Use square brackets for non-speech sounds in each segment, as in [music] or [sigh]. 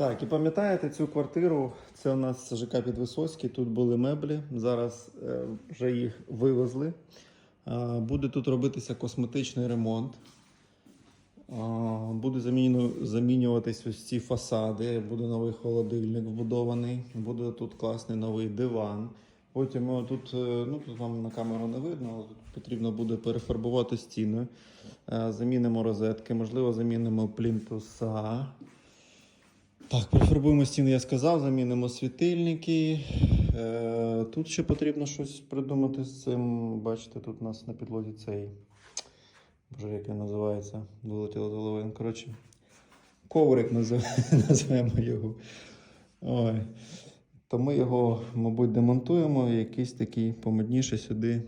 Так, і пам'ятаєте цю квартиру? Це у нас ЖК Підвисоцький, тут були меблі. Зараз е, вже їх вивезли. Е, буде тут робитися косметичний ремонт. Е, буде замінюватись ось ці фасади, буде новий холодильник вбудований, буде тут класний новий диван. Потім е, тут, е, ну тут вам на камеру не видно, але тут потрібно буде перефарбувати стіни. Замінимо розетки, можливо, замінимо плінтуса. Так, перефарбуємо стіни, я сказав, замінимо світильники. Е, тут ще потрібно щось придумати з цим. Бачите, тут у нас на підлозі цей. Боже, як він називається? Вилетіло з голови. Коротше, коврик назив- [laughs] назвемо його. Ой. То ми його, мабуть, демонтуємо і якийсь такий помодніший сюди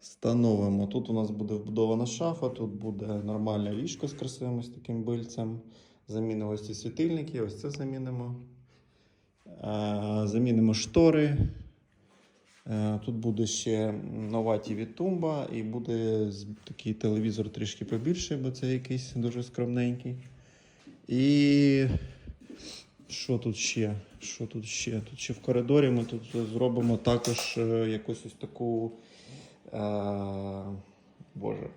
встановимо. Тут у нас буде вбудована шафа, тут буде нормальне ліжко з красивим ось таким бильцем. Замінимо ось ці світильники, ось це замінимо. Е, Замінимо штори. Е, Тут буде ще нова TV тумба і буде такий телевізор трішки побільший, бо це якийсь дуже скромненький. І що тут ще? Що тут ще? Тут ще в коридорі ми тут зробимо також е, якусь ось таку. Боже,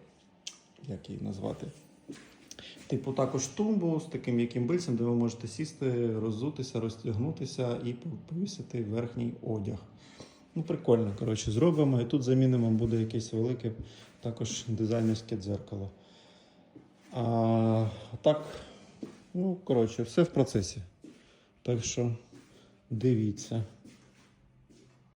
як її назвати? Типу, також тумбу з таким м'яким бильцем, де ви можете сісти, роззутися, розтягнутися і повісити верхній одяг. Ну, прикольно, коротше, зробимо. І тут замінимо буде якесь велике також дизайнерське дзеркало. А, так, ну, коротше, все в процесі. Так що дивіться.